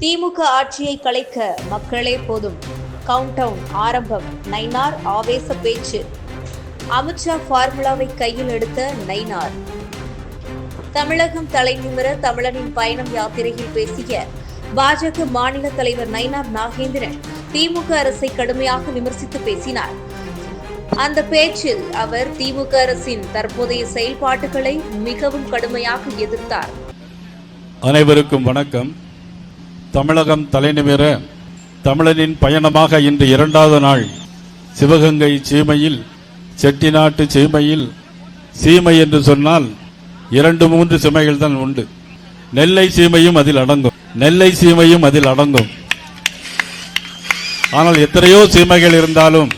திமுக ஆட்சியை கலைக்க மக்களே போதும். கவுண்டவுன் ஆரம்பம். நைனார் ஆவேச பேச்சு. அமித்ஷா ஃபார்முலாவை கையில் எடுத்த நைனார். தமிழகம் தலைநிமிர தமிழனின் பயணம் யாத்திரையில் பேசிய பாஜக மாநில தலைவர் நைனார் நாகேந்திரன் திமுக அரசை கடுமையாக விமர்சித்து பேசினார். அந்த பேச்சில் அவர் திமுக அரசின் தற்போதைய செயல்பாட்டுகளை மிகவும் கடுமையாக எதிர்த்தார். அனைவருக்கும் வணக்கம். தமிழகம் தலைநிமிர தமிழனின் பயணமாக இன்று இரண்டாவது நாள். சிவகங்கை சீமையில் செட்டிநாட்டு சீமையில் சீமை என்று சொன்னால் இரண்டு மூன்று சீமைகள் தான் உண்டு. நெல்லை சீமையும் அதில் அடங்கும். நெல்லை சீமையும் அதில் அடங்கும். ஆனால் எத்தனையோ சீமைகள் இருந்தாலும்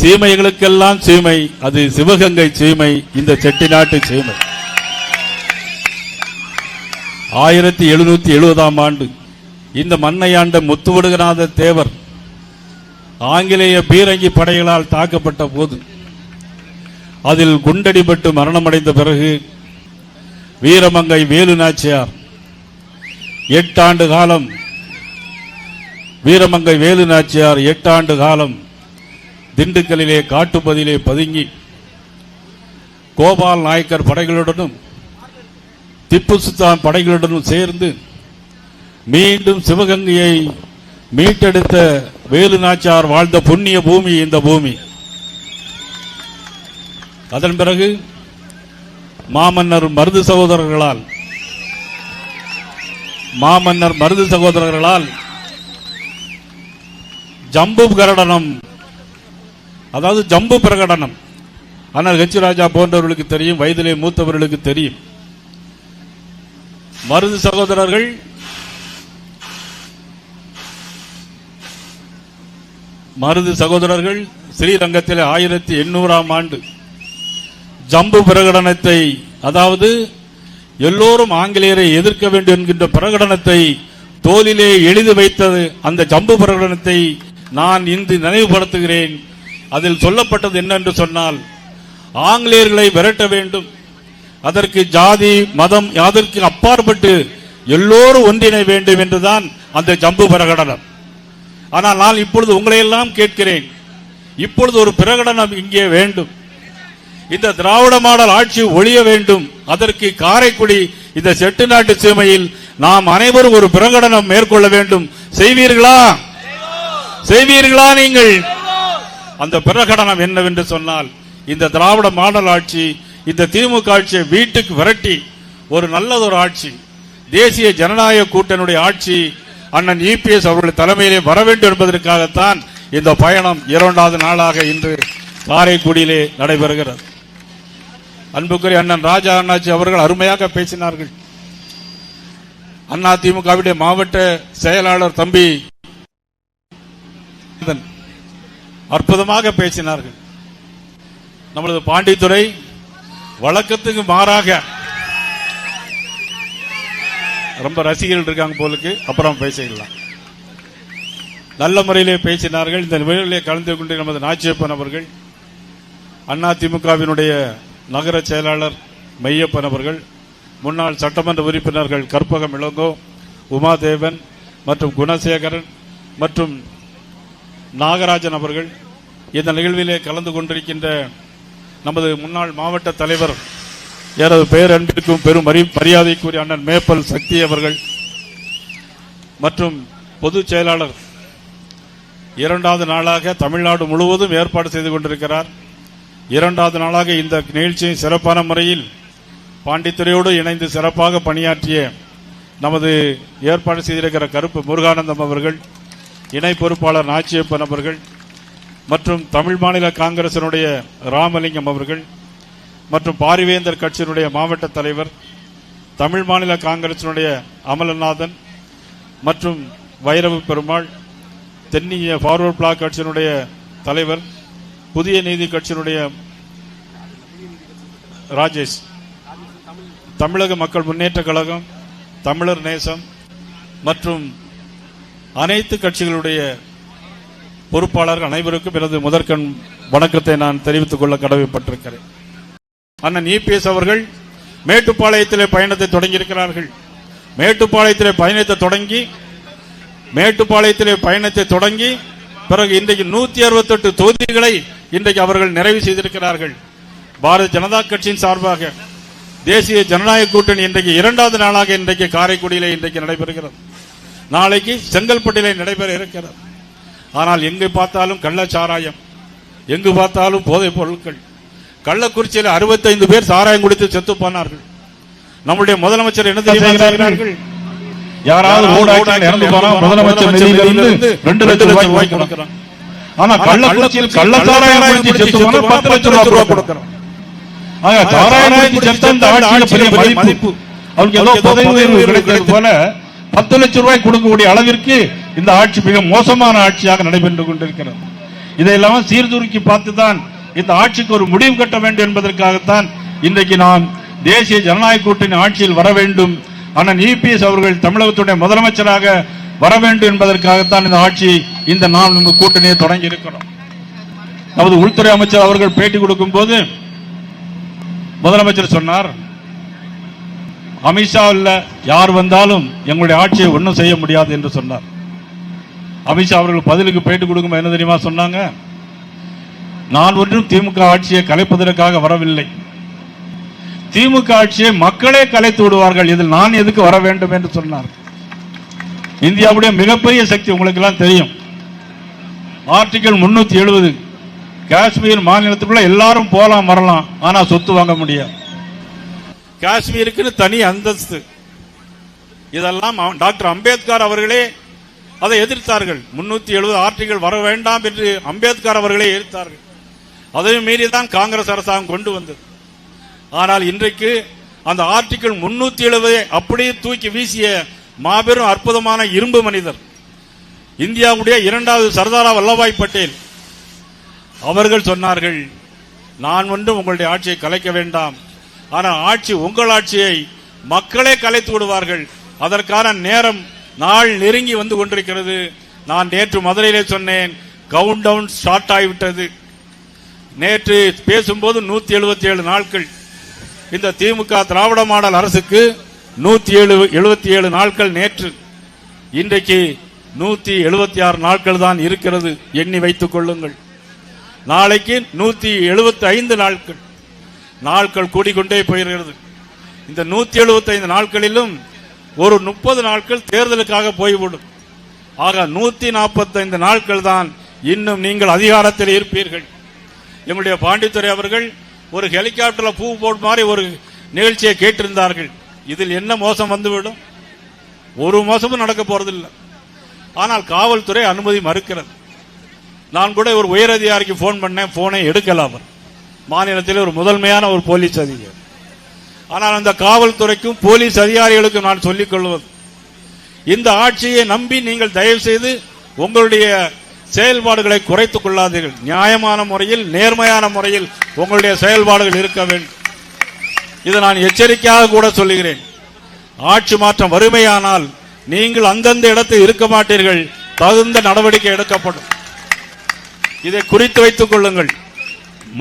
சீமைகளுக்கெல்லாம் சீமை அது சிவகங்கை சீமை இந்த செட்டிநாட்டு சீமை. ஆயிரத்தி எழுநூத்தி எழுபதாம் ஆண்டு இந்த மண்ணை ஆண்ட முத்துவடுகநாத தேவர் ஆங்கிலேய பீரங்கி படைகளால் தாக்கப்பட்ட போது அதில் குண்டடிபட்டு மரணமடைந்த பிறகு வீரமங்கை வேலு நாச்சியார் எட்டாண்டு காலம் வீரமங்கை வேலு நாச்சியார் எட்டாண்டு காலம் திண்டுக்கல்லிலே காட்டுப்பதிலே பதுங்கி கோபால் நாயக்கர் படைகளுடனும் திப்பு சுல்தான் படைகளுடனும் சேர்ந்து மீண்டும் சிவகங்கையை மீட்டெடுத்த வேலு நாச்சார் வாழ்ந்த புண்ணிய பூமி இந்த பூமி. அதன் பிறகு மாமன்னர் மருது சகோதரர்களால் மாமன்னர் மருது சகோதரர்களால் ஜம்பு பிரகடனம் அதாவது ஜம்பு பிரகடனம். ஆனால் ஹெச் ராஜா போன்றவர்களுக்கு தெரியும் வயதிலே மூத்தவர்களுக்கு தெரியும். மருது சகோதரர்கள் மருது சகோதரர்கள் ஸ்ரீரங்கத்தில் ஆயிரத்தி எண்ணூறாம் ஆண்டு ஜம்பு பிரகடனத்தை அதாவது எல்லோரும் ஆங்கிலேயரை எதிர்க்க வேண்டும் என்கின்ற பிரகடனத்தை தோலிலே எழுதி வைத்தது அந்த ஜம்பு பிரகடனத்தை நான் இன்று நினைவுபடுத்துகிறேன். அதில் சொல்லப்பட்டது என்னென்று சொன்னால் ஆங்கிலேயர்களை விரட்ட வேண்டும். அதற்கு ஜாதி மதம் அதற்கு அப்பாற்பட்டு எல்லோரும் ஒன்றிணை வேண்டும் என்றுதான் அந்த ஜம்பு பிரகடனம். ஆனால் நான் இப்பொழுது உங்களையெல்லாம் கேட்கிறேன். இப்பொழுது ஒரு பிரகடனம் இங்கே வேண்டும். இந்த திராவிட மாடல் ஆட்சி ஒழிய வேண்டும். அதற்கு காரைக்குடி இந்த செட்டு நாட்டு சீமையில் நாம் அனைவரும் ஒரு பிரகடனம் மேற்கொள்ள வேண்டும். செய்வீர்களா? செய்வீர்களா நீங்கள்? அந்த பிரகடனம் என்னவென்று சொன்னால் இந்த திராவிட மாடல் ஆட்சி இந்த திமுக ஆட்சியை வீட்டுக்கு விரட்டி ஒரு நல்லதொரு ஆட்சி தேசிய ஜனநாயக கூட்டணியுடைய ஆட்சி அண்ணன் இபிஎஸ் அவர்கள் தலைமையிலே வர வேண்டும் என்பதற்காகத்தான் இந்த பயணம் இரண்டாவது நாளாக இன்று காரைக்குடியிலே நடைபெறுகிறது. அன்புக்குரிய அண்ணன் ராஜா அண்ணாச்சி அவர்கள் அருமையாக பேசினார்கள். அண்ணா திமுகவுடைய மாவட்ட செயலாளர் தம்பி அற்புதமாக பேசினார்கள். நமது பாண்டித்துறை வழக்கத்துக்கு மாறாக ரொம்ப ரசிகர்கள் இருக்காங்க போலுக்கு அப்புறம் பேசிக்கலாம் நல்ல முறையிலே பேசினார்கள். இந்த நிகழ்விலே கலந்து கொண்டு நமது நாச்சியப்பன் அவர்கள் அண்ணா திமுகவினுடைய நகர செயலாளர் மையப்பன் அவர்கள் முன்னாள் சட்டமன்ற உறுப்பினர்கள் கற்பகம் இளங்கோ உமாதேவன் மற்றும் குணசேகரன் மற்றும் நாகராஜன் அவர்கள். இந்த நிகழ்விலே கலந்து கொண்டிருக்கின்ற நமது முன்னாள் மாவட்ட தலைவர் எனது பெயர் அன்பிற்கும் பெரும் மரி- மரியாதைக்குரிய அண்ணன் மேப்பல் சக்தி அவர்கள் மற்றும் பொதுச் செயலாளர். இரண்டாவது நாளாக தமிழ்நாடு முழுவதும் ஏற்பாடு செய்து கொண்டிருக்கிறார். இரண்டாவது நாளாக இந்த நிகழ்ச்சியை சிறப்பான முறையில் பாண்டித்துறையோடு இணைந்து சிறப்பாக பணியாற்றிய நமது ஏற்பாடு செய்திருக்கிற கருப்பு முருகானந்தம் அவர்கள் இணை பொறுப்பாளர் நாச்சியப்பன் அவர்கள் மற்றும் தமிழ் மாநில காங்கிரசினுடைய ராமலிங்கம் அவர்கள் மற்றும் பாரிவேந்தர் கட்சியினுடைய மாவட்ட தலைவர் தமிழ் மாநில காங்கிரசினுடைய அமலநாதன் மற்றும் வைரவு பெருமாள் தென்னிய ஃபார்வர்ட் பிளாக் கட்சியினுடைய தலைவர் புதிய நீதி கட்சியினுடைய ராஜேஷ் தமிழக மக்கள் முன்னேற்ற கழகம் தமிழர் நேசம் மற்றும் அனைத்து கட்சிகளுடைய பொறுப்பாளர்கள் அனைவருக்கும் எனது முதற்கண் வணக்கத்தை நான் தெரிவித்துக் கொள்ள கடமைப்பட்டிருக்கிறேன். அண்ணன் இபிஎஸ் அவர்கள் மேட்டுப்பாளையத்திலே பயணத்தை தொடங்கியிருக்கிறார்கள். மேட்டுப்பாளையத்திலே பயணத்தை தொடங்கி மேட்டுப்பாளையத்திலே பயணத்தை தொடங்கி பிறகு இன்றைக்கு நூத்தி அறுபத்தெட்டு தொகுதிகளை இன்றைக்கு அவர்கள் நிறைவு செய்திருக்கிறார்கள். பாரதிய ஜனதா கட்சியின் சார்பாக தேசிய ஜனநாயக கூட்டணி இன்றைக்கு இரண்டாவது நாளாக இன்றைக்கு காரைக்குடியிலே இன்றைக்கு நடைபெறுகிறது. நாளைக்கு செங்கல்பட்டிலே நடைபெற இருக்கிறது. ஆனால் எங்கு பார்த்தாலும் கள்ளச்சாராயம் எங்கு பார்த்தாலும் போதைப் பொருட்கள் கள்ளக்குறிச்சியில் அறுபத்தைந்து பேர் சாராயம் குடித்து செத்து போனார்கள். நம்முடைய முதலமைச்சர் என்ன தெரியுமா யாராவது முதலமைச்சர் ஆனா கள்ளக்குறிச்சியில் கள்ளச்சாராயம் குடிச்சு செத்து போனா பத்து லட்சம் ரூபாய் கொடுக்கிறோம் ஆக சாராயம் குடிச்சு செத்த இந்த ஆட்சியில மதிப்பு. அவருக்கு ஏதோ பதவி உயர்வு கிடைக்கிறது போல பத்து லட்சம் ரூபாய் கொடுக்கக்கூடிய அளவிற்கு இந்த ஆட்சி மிக மோசமான ஆட்சியாக நடைபெற்று கொண்டிருக்கிறது. இதையெல்லாம் சீர்தூக்கி பார்த்துதான் இந்த ஆட்சிக்கு ஒரு முடிவு கட்ட வேண்டும் என்பதற்காகத்தான் இன்றைக்கு நாம் தேசிய ஜனநாயக கூட்டணி ஆட்சியில் வர வேண்டும். ஆனால் இபிஎஸ் அவர்கள் தமிழகத்துடைய முதலமைச்சராக வர வேண்டும் என்பதற்காகத்தான் இந்த ஆட்சி இந்த நாம் நம்ம கூட்டணியை தொடங்கி இருக்கிறோம். நமது உள்துறை அமைச்சர் அவர்கள் பேட்டி கொடுக்கும் போது முதலமைச்சர் சொன்னார் அமித்ஷா இல்ல யார் வந்தாலும் எங்களுடைய ஆட்சியை ஒன்றும் செய்ய முடியாது என்று சொன்னார். அமித்ஷா அவர்கள் பதிலுக்கு பேட்டி கொடுக்கும் என்ன தெரியுமா சொன்னாங்க? நான் ஒன்றும் திமுக ஆட்சியை கலைப்பதற்காக வரவில்லை. திமுக ஆட்சியை மக்களே கலைத்து விடுவார்கள். இதில் நான் எதுக்கு வர வேண்டும் என்று சொன்னார். இந்தியாவுடைய மிகப்பெரிய சக்தி உங்களுக்கு எல்லாம் தெரியும். ஆர்டிகல் முன்னூத்தி எழுபது காஷ்மீர் மாநிலத்துக்குள்ள எல்லாரும் போலாம் வரலாம். ஆனா சொத்து வாங்க முடியாது. காஷ்மீருக்குன்னு தனி அந்தஸ்து. இதெல்லாம் டாக்டர் அம்பேத்கர் அவர்களே அதை எதிர்த்தார்கள். முன்னூத்தி எழுபது ஆர்டிகள் வர வேண்டாம் என்று அம்பேத்கர் அவர்களே எதிர்த்தார்கள். அதையும் மீறி தான் காங்கிரஸ் அரசாங்கம் கொண்டு வந்தது. ஆனால் இன்றைக்கு அந்த ஆர்டிகிள் முன்னூத்தி எழுபதை அப்படியே தூக்கி வீசிய மாபெரும் அற்புதமான இரும்பு மனிதர் இந்தியாவுடைய இரண்டாவது சர்தாரா வல்லபாய் பட்டேல். அவர்கள் சொன்னார்கள் நான் ஒன்றும் உங்களுடைய ஆட்சியை கலைக்க வேண்டாம். ஆனால் ஆட்சி உங்கள் ஆட்சியை மக்களே கலைத்து விடுவார்கள். அதற்கான நேரம் நாள் நெருங்கி வந்து கொண்டிருக்கிறது. நான் நேற்று மதுரையிலே சொன்னேன் கவுண்ட் டவுன் ஸ்டார்ட் ஆகிவிட்டது. நேற்று பேசும்போது நூத்தி எழுபத்தி ஏழு நாட்கள். இந்த திமுக திராவிட மாடல் அரசுக்கு நூத்தி ஏழு எழுபத்தி ஏழு நாட்கள் நேற்று. இன்றைக்கு நூத்தி எழுபத்தி ஆறு நாட்கள் தான் இருக்கிறது எண்ணி வைத்துக் கொள்ளுங்கள். நாளைக்கு நூத்தி எழுபத்தி ஐந்து நாட்கள். நாட்கள் கூடிக்கொண்டே போயிருக்கிறது. இந்த நூத்தி எழுபத்தி ஐந்து நாட்களிலும் ஒரு முப்பது நாட்கள் தேர்தலுக்காக போய்விடும். ஆக நூத்தி நாற்பத்தைந்து நாட்கள் தான் இன்னும் நீங்கள் அதிகாரத்தில் இருப்பீர்கள். எங்களுடைய பாண்டித்துறை அவர்கள் ஒரு ஹெலிகாப்டர்ல பூ போட் மாதிரி ஒரு நிகழ்ச்சியை கேட்டிருந்தார்கள். இதில் என்ன மோசம் வந்துவிடும்? ஒரு மோசமும் நடக்க போறதில்லை. ஆனால் காவல்துறை அனுமதி மறுக்கிறது. நான் கூட ஒரு உயர் அதிகாரிக்கு ஃபோன் பண்ணேன் போனை எடுக்கலாம் அவர். மாநிலத்தில் ஒரு முதன்மையான ஒரு போலீஸ் அதிகாரி. ஆனால் அந்த காவல்துறைக்கும் போலீஸ் அதிகாரிகளுக்கும் நான் சொல்லிக் கொள்வது இந்த ஆட்சியை நம்பி நீங்கள் தயவு செய்து உங்களுடைய செயல்பாடுகளை குறைத்துக் கொள்ளாதீர்கள். நியாயமான முறையில் நேர்மையான முறையில் உங்களுடைய செயல்பாடுகள் இருக்க வேண்டும். இதை நான் எச்சரிக்கையாக கூட சொல்லுகிறேன். ஆட்சி மாற்றம் வறுமையானால் நீங்கள் அந்தந்த இடத்தில் இருக்க மாட்டீர்கள். தகுந்த நடவடிக்கை எடுக்கப்படும். இதை குறித்து வைத்துக் கொள்ளுங்கள்.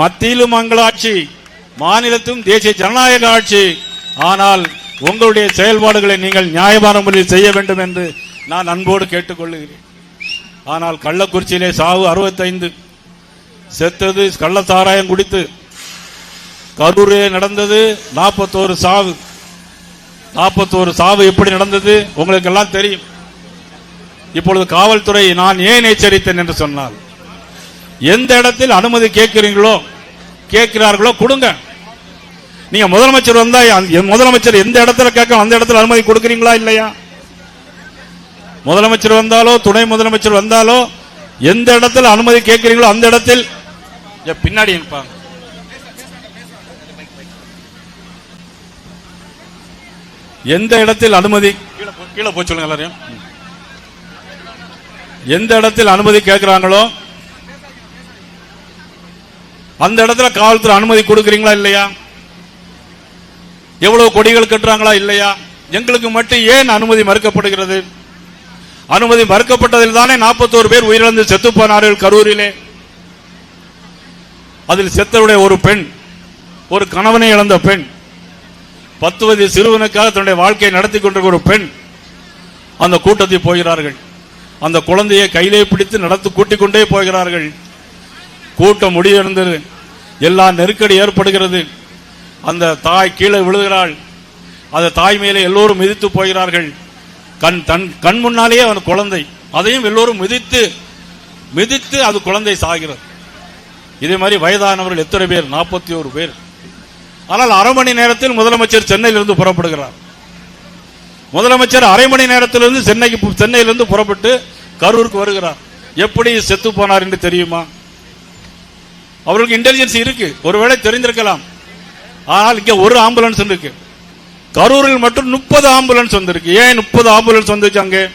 மத்தியிலும் மங்களாட்சி மாநிலத்தும் தேசிய ஜனநாயக ஆட்சி. ஆனால் உங்களுடைய செயல்பாடுகளை நீங்கள் நியாயமான முறையில் செய்ய வேண்டும் என்று நான் அன்போடு கேட்டுக்கொள்ளுகிறேன். ஆனால் கள்ளக்குறிச்சியிலே சாவு அறுபத்தைந்து. செத்தது கள்ள சாராயம் குடித்து கரூரே நடந்தது நாற்பத்தோரு சாவு. நாற்பத்தோரு சாவு எப்படி நடந்தது? உங்களுக்கு எல்லாம் தெரியும். இப்பொழுது காவல்துறை நான் ஏன் எச்சரித்தேன் என்று சொன்னால் எந்த இடத்தில் அனுமதி கேட்கிறீங்களோ கேட்கிறார்களோ கொடுங்க. நீங்க முதலமைச்சர் வந்தா முதலமைச்சர் எந்த இடத்துல கேட்க அந்த இடத்துல அனுமதி கொடுக்கிறீங்களா இல்லையா? முதலமைச்சர் வந்தாலோ துணை முதலமைச்சர் வந்தாலோ எந்த இடத்துல அனுமதி கேட்கிறீங்களோ அந்த இடத்தில் பின்னாடி இருப்பாங்க எந்த இடத்தில் அனுமதி கீழே போ- கீழே போய் சொல்லுங்க எல்லாரையும். எந்த இடத்தில் அனுமதி கேட்கிறாங்களோ அந்த இடத்துல காவல்துறை அனுமதி கொடுக்குறீங்களா இல்லையா? எவ்வளவு கொடிகள் கட்டுறாங்களா இல்லையா? எங்களுக்கு மட்டும் ஏன் அனுமதி மறுக்கப்படுகிறது? அனுமதி மறுக்கப்பட்டதில் தானே நாற்பத்தோரு பேர் உயிரிழந்து செத்து போனார்கள் கரூரிலே. அதில் செத்தவுடைய ஒரு பெண் ஒரு கணவனை இழந்த பெண் பத்து வயது சிறுவனுக்காக தன்னுடைய வாழ்க்கையை நடத்தி கொண்டிருக்கிற ஒரு பெண் அந்த கூட்டத்தில் போகிறார்கள். அந்த குழந்தையை கையிலே பிடித்து நடத்து கூட்டிக் கொண்டே போகிறார்கள். கூட்டம் முடியிருந்தது எல்லா நெருக்கடி ஏற்படுகிறது. அந்த தாய் கீழே விழுகிறாள். அந்த தாய் மேலே எல்லோரும் மிதித்து போகிறார்கள். கண் தன் கண் முன்னாலேயே அவன் குழந்தை. அதையும் எல்லோரும் மிதித்து மிதித்து அது குழந்தை சாகிறது. இதே மாதிரி வயதானவர்கள் எத்தனை பேர்? நாற்பத்தி ஒரு பேர். ஆனால் அரை மணி நேரத்தில் முதலமைச்சர் சென்னையிலிருந்து புறப்படுகிறார். முதலமைச்சர் அரை மணி நேரத்திலிருந்து சென்னைக்கு சென்னையிலிருந்து புறப்பட்டு கரூருக்கு வருகிறார். எப்படி செத்து போனார் என்று தெரியுமா? அவர்களுக்கு இன்டெலிஜென்ஸ் இருக்கு. ஒருவேளை தெரிந்திருக்கலாம். ஆனால் இங்க ஒரு ஆம்புலன்ஸ் இருக்கு. கரூரில் மட்டும் முப்பது ஆம்புலன்ஸ் வந்திருக்கு. ஏன் முப்பது ஆம்புலன்ஸ் வந்துச்சு அங்கே?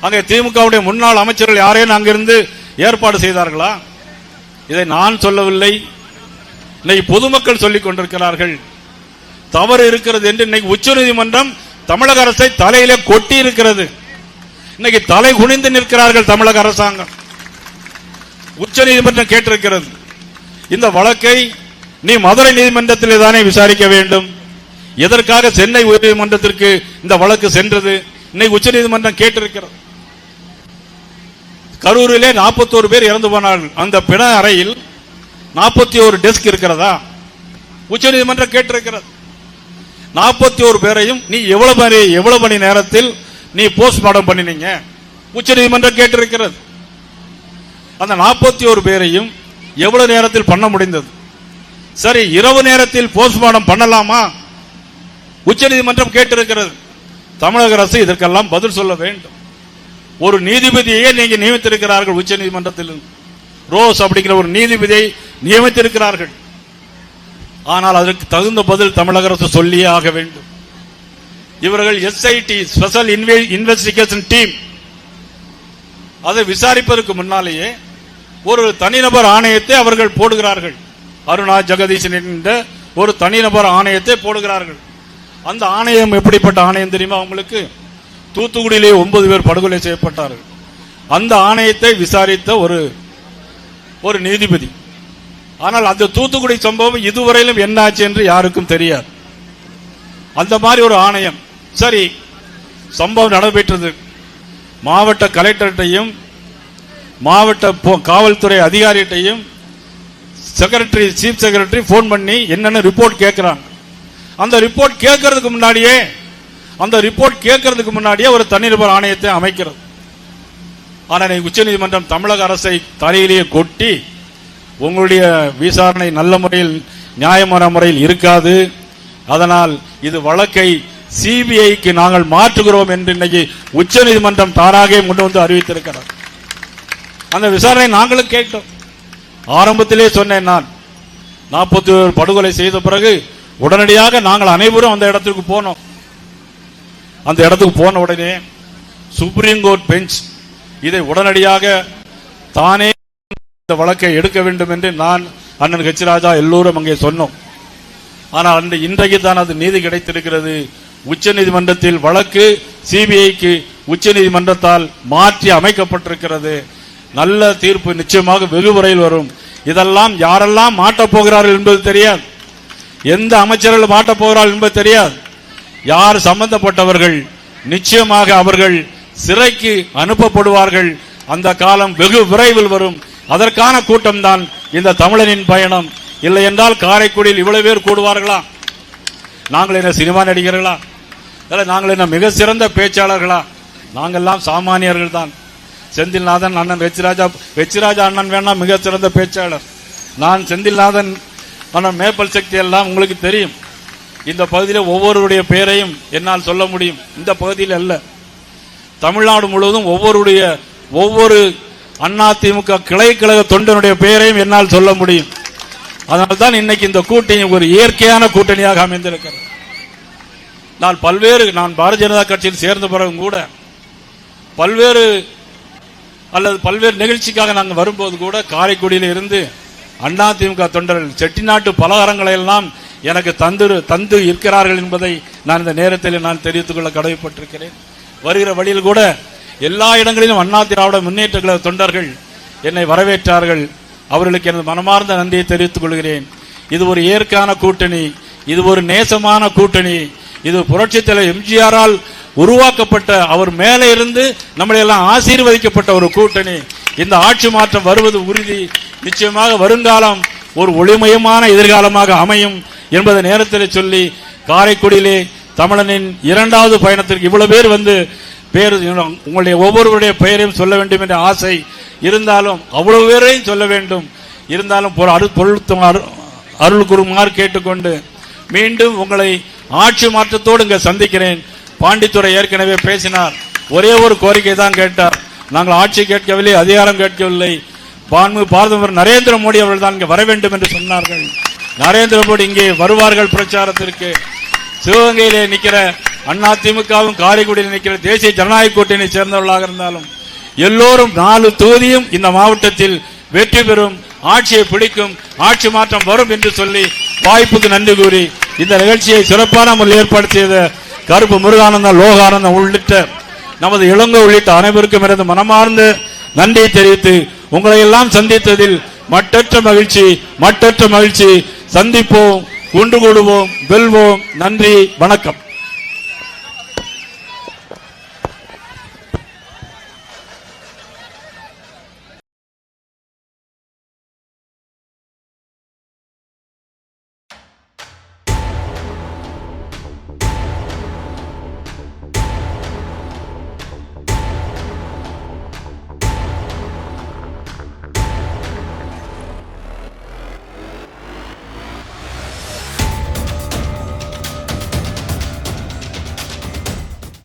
அங்கே திமுகவுடைய முன்னாள் அமைச்சர்கள் யாரையும் அங்கிருந்து ஏற்பாடு செய்தார்களா? இதை நான் சொல்லவில்லை. இன்னைக்கு பொதுமக்கள் சொல்லிக் கொண்டிருக்கிறார்கள். தவறு இருக்கிறது என்று இன்னைக்கு உச்சநீதிமன்றம் தமிழக அரசை தலையிலே கொட்டி இருக்கிறது. இன்னைக்கு தலை குனிந்து நிற்கிறார்கள் தமிழக அரசாங்கம். உச்சநீதிமன்றம் கேட்டிருக்கிறது. இந்த வழக்கை நீ மதுரை நீதிமன்றத்தில் தானே விசாரிக்க வேண்டும். எதற்காக சென்னை உயர்நீதிமன்றத்திற்கு இந்த வழக்கு சென்றது? இன்னைக்கு உச்சநீதிமன்றம் கேட்டிருக்கிறது. கரூரிலே 41 பேர் இறந்து போனார்கள். அந்த பிண அறையில் நாற்பத்தி ஒரு டெஸ்க் இருக்கிறதா? உச்சநீதிமன்றம் கேட்டிருக்கிறது. நாற்பத்தி ஒரு பேரையும் நீ எவ்வளவு மணி எவ்வளவு மணி நேரத்தில் நீ போஸ்ட்மார்டம் பண்ணினீங்க? உச்சநீதிமன்றம் கேட்டிருக்கிறது. அந்த நாற்பத்தி ஒரு பேரையும் எவ்வளவு நேரத்தில் பண்ண முடிந்தது? சரி இரவு நேரத்தில் போஸ்ட்மார்டம் பண்ணலாமா? உச்சநீதிமன்றம் கேட்டிருக்கிறது. தமிழக அரசு இதற்கெல்லாம் பதில் சொல்ல வேண்டும். ஒரு நீதிபதியை நீங்க நியமித்திருக்கிறார்கள் உச்சநீதிமன்றத்தில் ரோஸ் அப்படிங்கிற ஒரு நீதிபதியை நியமித்திருக்கிறார்கள். ஆனால் அதற்கு தகுந்த பதில் தமிழக அரசு சொல்லியே ஆக வேண்டும். இவர்கள் எஸ்ஐடி ஸ்பெஷல் இன்வெஸ்டிகேஷன் டீம் அதை விசாரிப்பதற்கு முன்னாலேயே ஒரு தனிநபர் ஆணையத்தை அவர்கள் போடுகிறார்கள். அருணா ஜெகதீசன் என்ற ஒரு தனிநபர் ஆணையத்தை போடுகிறார்கள். அந்த ஆணையம் எப்படிப்பட்ட ஆணையம் தெரியுமா அவங்களுக்கு தூத்துக்குடியிலே ஒன்பது பேர் படுகொலை செய்யப்பட்டார்கள். அந்த ஆணையத்தை விசாரித்த ஒரு ஒரு நீதிபதி. ஆனால் அந்த தூத்துக்குடி சம்பவம் இதுவரையிலும் என்னாச்சு என்று யாருக்கும் தெரியாது. அந்த மாதிரி ஒரு ஆணையம். சரி சம்பவம் நடைபெற்றது. மாவட்ட கலெக்டர்கிட்டையும் மாவட்ட காவல்துறை அதிகாரிகிட்டையும் செக்ரட்டரி சீஃப் செக்ரட்டரி ஃபோன் பண்ணி என்னென்ன ரிப்போர்ட் கேட்குறாங்க. அந்த ரிப்போர்ட் கேட்கறதுக்கு முன்னாடியே அந்த ரிப்போர்ட் கேட்கறதுக்கு முன்னாடியே ஒரு தனிநபர் ஆணையத்தை அமைக்கிறது. ஆனால் உச்சநீதிமன்றம் தமிழக அரசை தலையிலேயே கொட்டி உங்களுடைய விசாரணை நல்ல முறையில் நியாயமான முறையில் இருக்காது. அதனால் இது வழக்கை சிபிஐக்கு நாங்கள் மாற்றுகிறோம் என்று இன்னைக்கு உச்சநீதிமன்றம் தானாகவே முன் வந்து அறிவித்திருக்கிறார் அந்த விசாரணை நாங்களும் கேட்டோம். ஆரம்பத்திலே சொன்னேன் நான். நாற்பத்தி ஒரு படுகொலை செய்த பிறகு உடனடியாக நாங்கள் அனைவரும் அந்த இடத்துக்கு போனோம். அந்த இடத்துக்கு போன உடனே சுப்ரீம் கோர்ட் பெஞ்ச் இதை உடனடியாக தானே இந்த வழக்கை எடுக்க வேண்டும் என்று நான் அண்ணன் ஹெச் ராஜா எல்லோரும் அங்கே சொன்னோம். ஆனால் அன்று இன்றைக்கு தான் அது நீதி கிடைத்திருக்கிறது. உச்ச நீதிமன்றத்தில் வழக்கு சிபிஐக்கு உச்ச நீதிமன்றத்தால் மாற்றி அமைக்கப்பட்டிருக்கிறது. நல்ல தீர்ப்பு நிச்சயமாக வெகு வரையில் வரும். இதெல்லாம் யாரெல்லாம் மாட்டப் போகிறார்கள் என்பது தெரியாது. எந்த அமைச்சர்கள் மாட்ட போகிறாள் என்பது தெரியாது. யார் சம்பந்தப்பட்டவர்கள் நிச்சயமாக அவர்கள் சிறைக்கு அனுப்பப்படுவார்கள். அந்த காலம் வெகு விரைவில் வரும். அதற்கான கூட்டம்தான் இந்த தமிழனின் பயணம். இல்லை என்றால் காரைக்குடியில் இவ்வளவு பேர் கூடுவார்களா? நாங்கள் என்ன சினிமா நடிகர்களா? இல்லை நாங்கள் என்ன மிக சிறந்த பேச்சாளர்களா? நாங்கள்லாம் சாமானியர்கள் தான். செந்தில்நாதன் அண்ணன் வெச்சிராஜா வெச்சிராஜா அண்ணன் வேணா மிக சிறந்த பேச்சாளர். நான் செந்தில்நாதன் ஆனால் மேப்பல் சக்தி எல்லாம் உங்களுக்கு தெரியும். இந்த பகுதியில் ஒவ்வொருடைய பெயரையும் என்னால் சொல்ல முடியும். இந்த பகுதியில் அல்ல. தமிழ்நாடு முழுவதும் ஒவ்வொருடைய ஒவ்வொரு அதிமுக கிளை கழக தொண்டனுடைய பெயரையும் என்னால் சொல்ல முடியும். அதனால்தான் இன்னைக்கு இந்த கூட்டணி ஒரு இயற்கையான கூட்டணியாக அமைந்திருக்கிறது. நான் பல்வேறு நான் பாரதிய ஜனதா கட்சியில் சேர்ந்த பிறகும் கூட பல்வேறு அல்லது பல்வேறு நிகழ்ச்சிக்காக நாங்கள் வரும்போது கூட காரைக்குடியில் இருந்து அண்ணா திமுக தொண்டர்கள் செட்டிநாட்டு பலகாரங்களை எல்லாம் எனக்கு தந்து தந்து இருக்கிறார்கள் என்பதை நான் இந்த நேரத்தில் நான் தெரிவித்துக் கொள்ள கடமைப்பட்டிருக்கிறேன். வருகிற வழியில் கூட எல்லா இடங்களிலும் அண்ணா திராவிட முன்னேற்ற கழக தொண்டர்கள் என்னை வரவேற்றார்கள். அவர்களுக்கு எனது மனமார்ந்த நன்றியை தெரிவித்துக் கொள்கிறேன். இது ஒரு இயற்கையான கூட்டணி இது ஒரு நேசமான கூட்டணி இது புரட்சி தலைவர் எம்ஜிஆரால் உருவாக்கப்பட்ட அவர் மேலே இருந்து நம்மளை எல்லாம் ஆசீர்வதிக்கப்பட்ட ஒரு கூட்டணி. இந்த ஆட்சி மாற்றம் வருவது உறுதி. நிச்சயமாக வருங்காலம் ஒரு ஒளிமயமான எதிர்காலமாக அமையும் என்பதை நேரத்தில் சொல்லி காரைக்குடியிலே தமிழனின் இரண்டாவது பயணத்திற்கு இவ்வளவு பேர் வந்து பேர் உங்களுடைய ஒவ்வொருவருடைய பெயரையும் சொல்ல வேண்டும் என்ற ஆசை இருந்தாலும் அவ்வளவு பேரையும் சொல்ல வேண்டும். இருந்தாலும் பொரு- அரு- அருள் குருமாறு கேட்டுக்கொண்டு மீண்டும் உங்களை ஆட்சி மாற்றத்தோடு இங்கே சந்திக்கிறேன். பாண்டித்துறை ஏற்கனவே பேசினார். ஒரே ஒரு கோரிக்கை தான் கேட்டார். நாங்கள் ஆட்சி கேட்கவில்லை அதிகாரம் கேட்கவில்லை. பான்மு பாரதமர் நரேந்திர மோடி அவர்கள் தான் இங்கே வர வேண்டும் என்று சொன்னார்கள். நரேந்திர மோடி இங்கே வருவார்கள் பிரச்சாரத்திற்கு. சிவகங்கையிலே நிற்கிற அண்ணா திமுகவும் காரைக்குடியில் நிற்கிற தேசிய ஜனநாயக கூட்டணி சேர்ந்தவர்களாக இருந்தாலும் எல்லோரும் நாலு தொகுதியும் இந்த மாவட்டத்தில் வெற்றி பெறும் ஆட்சியை பிடிக்கும் ஆட்சி மாற்றம் வரும் என்று சொல்லி வாய்ப்புக்கு நன்றி கூறி இந்த நிகழ்ச்சியை சிறப்பான முறையில் ஏற்பாடு செய்த கருப்பு முருகானந்தம் லோகானந்தம் உள்ளிட்ட நமது இளங்கோ உள்ளிட்ட அனைவருக்கும் எனது மனமார்ந்த நன்றியை தெரிவித்து உங்களை எல்லாம் சந்தித்ததில் மட்டற்ற மகிழ்ச்சி மட்டற்ற மகிழ்ச்சி. சந்திப்போம் ஒன்று கூடுவோம் வெல்வோம். நன்றி வணக்கம்.